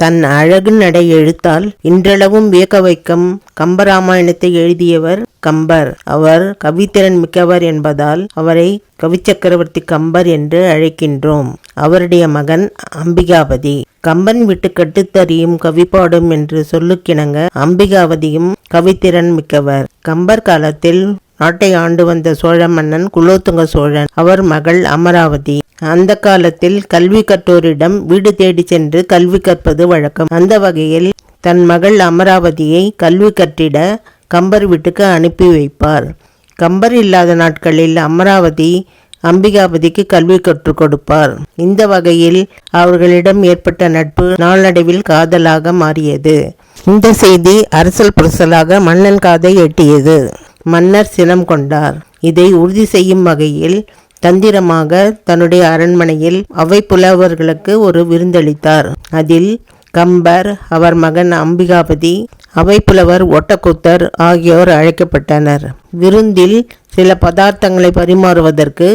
தன் அழகு நடை எழுத்தால் இன்றளவும் வியக்க வைக்கும் கம்பராமாயணத்தை எழுதியவர் கம்பர். அவர் கவித்திறன் மிக்கவர் என்பதால் அவரை கவிச்சக்கரவர்த்தி கம்பர் என்று அழைக்கின்றோம். அவருடைய மகன் அம்பிகாபதி கம்பன் விட்டு கட்டுத்தறியும் கவி பாடும் என்று சொல்லுக்கிணங்க அம்பிகாவதியும் கவித்திறன் மிக்கவர். கம்பர் காலத்தில் நாட்டை ஆண்டு வந்த சோழ மன்னன் குலோத்துங்க சோழன். அவர் மகள் அமராவதி. அந்த காலத்தில் கல்வி கற்றோரிடம் வீடு தேடி சென்று கல்வி கற்பது வழக்கம். அந்த வகையில் தன் மகள் அமராவதியை கல்வி கற்றிட கம்பர் வீட்டுக்கு அனுப்பி வைப்பார். கம்பர் இல்லாத நாட்களில் அமராவதி அம்பிகாபதிக்கு கல்வி கற்றுக் கொடுப்பார். இந்த வகையில் அவர்களிடம் ஏற்பட்ட நட்பு நாளடைவில் காதலாக மாறியது. இந்த செய்தி அரசல் புரசலாக மன்னன் காதை எட்டியது. மன்னர் சினம் கொண்டார். இதை உறுதி செய்யும் வகையில் தந்திரமாக தன்னுடைய அரண்மனையில் அவை புலவர்களுக்கு ஒரு விருந்தளித்தார். அதில் கம்பர் அவர் மகன் அம்பிகாபதி அவைப்புலவர் ஒட்டக்கூத்தர் ஆகியோர் அழைக்கப்பட்டனர். விருந்தில் சில பதார்த்தங்களை பரிமாறுவதற்கு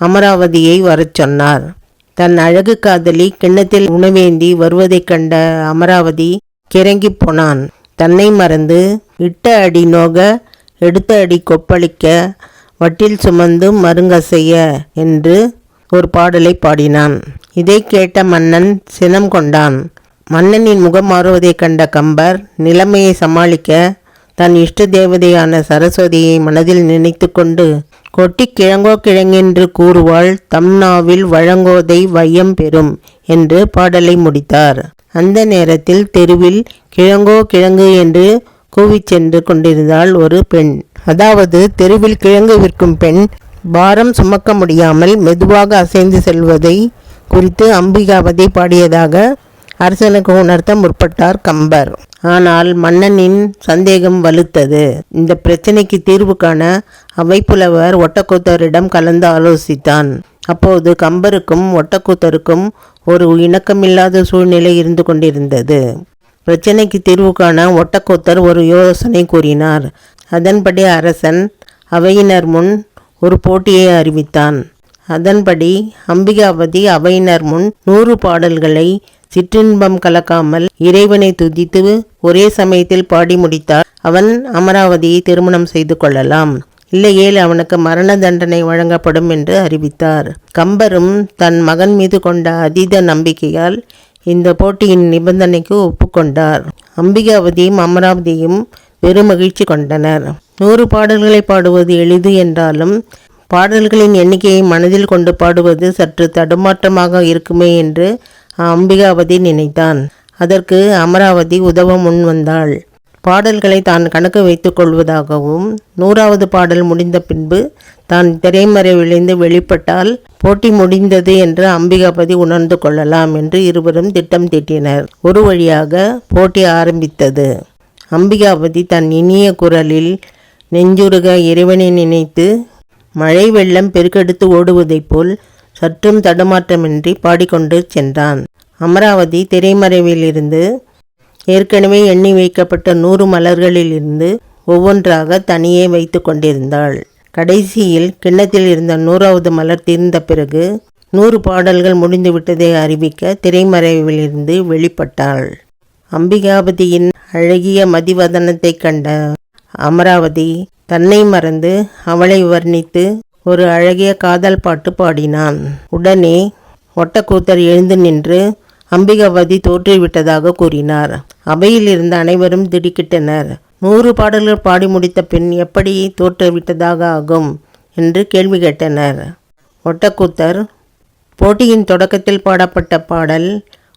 அமராவதியை வரச் சொன்னார். தன் அழகு காதலி கிண்ணத்தில் உணவேந்தி வருவதைக் கண்ட அமராவதி கிறங்கி போனான். தன்னை மறந்து இட்ட அடி நோக எடுத்த அடி கொப்பளிக்க வட்டில் சுமந்து மருங்கசைய என்று ஒரு பாடலை பாடினான். இதை கேட்ட மன்னன் சினம் கொண்டான். மன்னனின் முகம் மாறுவதைக் கண்ட கம்பர் நிலைமையை சமாளிக்க தன் இஷ்ட தேவதையான சரஸ்வதியை மனதில் நினைத்து கொண்டு கொட்டி கிழங்கோ கிழங்கென்று கூறுவாள் தம்னாவில் வழங்கோதை வையம் பெறும் என்று பாடலை முடித்தார். அந்த நேரத்தில் தெருவில் கிழங்கோ கிழங்கு என்று கூவிச் சென்று கொண்டிருந்தாள் ஒரு பெண். அதாவது தெருவில் கிழங்கு விற்கும் பெண் பாரம் சுமக்க முடியாமல் மெதுவாக அசைந்து செல்வதை குறித்து அம்பிகாவதை பாடியதாக அரசனுக்கு உணர்த்த முற்பட்டார் கம்பர். ஆனால் மன்னனின் சந்தேகம் வலுத்தது. இந்த பிரச்சனைக்கு தீர்வு காண அவைப்புலவர் ஒட்டக்கூத்தரிடம் கலந்து ஆலோசித்தான். அப்போது கம்பருக்கும் ஒட்டக்கூத்தருக்கும் ஒரு இணக்கமில்லாத சூழ்நிலை இருந்து கொண்டிருந்தது. பிரச்சனைக்கு தீர்வு காண ஒட்டக்கூத்தர் ஒரு யோசனை கூறினார். அதன்படி அரசன் அவையினர் முன் ஒரு போட்டியை அறிவித்தான். அதன்படி அம்பிகாபதி அவையினர் முன் நூறு பாடல்களை சிற்றின்பம் கலக்காமல் இறைவனை துதித்து ஒரே சமயத்தில் பாடி முடித்தார். அவன் அமராவதியை திருமணம் செய்து கொள்ளலாம். இல்லையேல் அவனுக்கு மரண தண்டனை வழங்கப்படும் என்று அறிவித்தார். கம்பரும் தன் மகன் மீது கொண்ட அதீத நம்பிக்கையால் இந்த போட்டியின் நிபந்தனைக்கு ஒப்புக்கொண்டார். அம்பிகாவதியும் அமராவதியும் பெருமகிழ்ச்சி கொண்டனர். நூறு பாடல்களை பாடுவது எளிது என்றாலும் பாடல்களின் எண்ணிக்கையை மனதில் கொண்டு பாடுவது சற்று தடுமாற்றமாக இருக்குமே என்று அம்பிகாவதி நினைத்தான். அதற்கு அமராவதி உதவ முன் வந்தாள். பாடல்களை தான் கணக்கு வைத்துக் கொள்வதாகவும் நூறாவது பாடல் முடிந்த பின்பு தான் திரைமறைவிலிருந்து வெளிப்பட்டால் போட்டி முடிந்தது என்று அம்பிகாபதி உணர்ந்து கொள்ளலாம் என்று இருவரும் திட்டம் தீட்டினர். ஒரு வழியாக போட்டி ஆரம்பித்தது. அம்பிகாபதி தன் இனிய குரலில் நெஞ்சுருக இறைவனை நினைத்து மழை வெள்ளம் பெருக்கெடுத்து ஓடுவதைப் போல் சற்றும் தடுமாற்றமின்றி பாடிக்கொண்டு சென்றான். அமராவதி திரைமறைவிலிருந்து ஏற்கனவே எண்ணி வைக்கப்பட்ட நூறு மலர்களிலிருந்து ஒவ்வொன்றாக தனியே வைத்து கொண்டிருந்தாள். கடைசியில் கிண்ணத்தில் இருந்த நூறாவது மலர் தீர்ந்த பிறகு நூறு பாடல்கள் முடிந்துவிட்டதை அறிவிக்க திரைமறைவிலிருந்து வெளிப்பட்டாள். அம்பிகாபதியின் அழகிய மதிவதனத்தைக் கண்ட அமராவதி தன்னை மறந்து அவளை வர்ணித்து ஒரு அழகிய காதல் பாட்டு பாடினான். உடனே ஒட்டக்கூத்தர் எழுந்து நின்று அம்பிகாவதி தோற்றிவிட்டதாக கூறினார். அவையில் இருந்த அனைவரும் திடுக்கிட்டனர். நூறு பாடல்கள் பாடி முடித்த பின் எப்படி தோற்றுவிட்டதாக ஆகும் என்று கேள்வி கேட்டனர். ஒட்டக்கூத்தர் போட்டியின் தொடக்கத்தில் பாடப்பட்ட பாடல்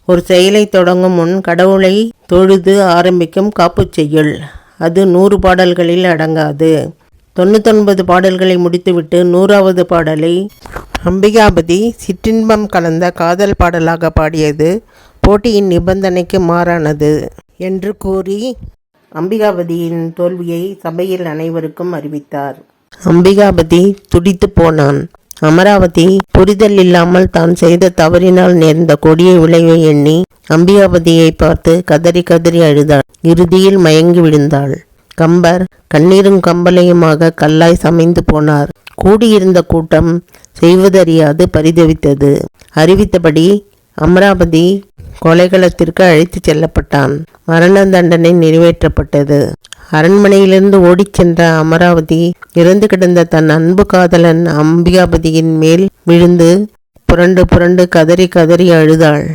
ஒரு செயலை தொடங்கும் முன் கடவுளை தொழுது ஆரம்பிக்கும் காப்புச் செய்யுள் அது நூறு பாடல்களில் அடங்காது. தொண்ணூத்தொன்பது பாடல்களை முடித்துவிட்டு நூறாவது பாடலை அம்பிகாபதி சிற்றின்பம் கலந்த காதல் பாடலாக பாடியது போட்டியின் நிபந்தனைக்கு மாறானது என்று கூறி அம்பிகாபதியின் தோல்வியை சபையில் அனைவருக்கும் அறிவித்தார். அம்பிகாபதி துடித்து போனான். அமராவதி புரிதல் இல்லாமல் தான் செய்த தவறினால் நேர்ந்த கொடிய விளைவை எண்ணி அம்பிகாபதியை பார்த்து கதறி கதறி அழுதாள். இறுதியில் மயங்கி விழுந்தாள். கம்பர் கண்ணீரும் கம்பலையுமாக கல்லாய் சமைந்து போனார். கூடியிருந்த கூட்டம் செய்வதறியாது பரிதவித்தது. அறிவித்தபடி அமராவதி கொலைகளத்திற்கு அழைத்துச் செல்லப்பட்டான். மரண தண்டனை நிறைவேற்றப்பட்டது. அரண்மனையிலிருந்து ஓடிச் சென்ற அமராவதி இறந்து கிடந்த தன் அன்பு காதலன் அம்பிகாபதியின் மேல் விழுந்து புரண்டு புரண்டு கதறி கதறி அழுதாள்.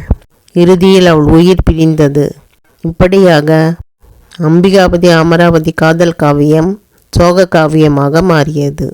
இறுதியில் அவள் உயிர் பிரிந்தது. இப்படியாக அம்பிகாபதி அமராவதி காதல் காவியம் சோக காவியமாக மாறியது.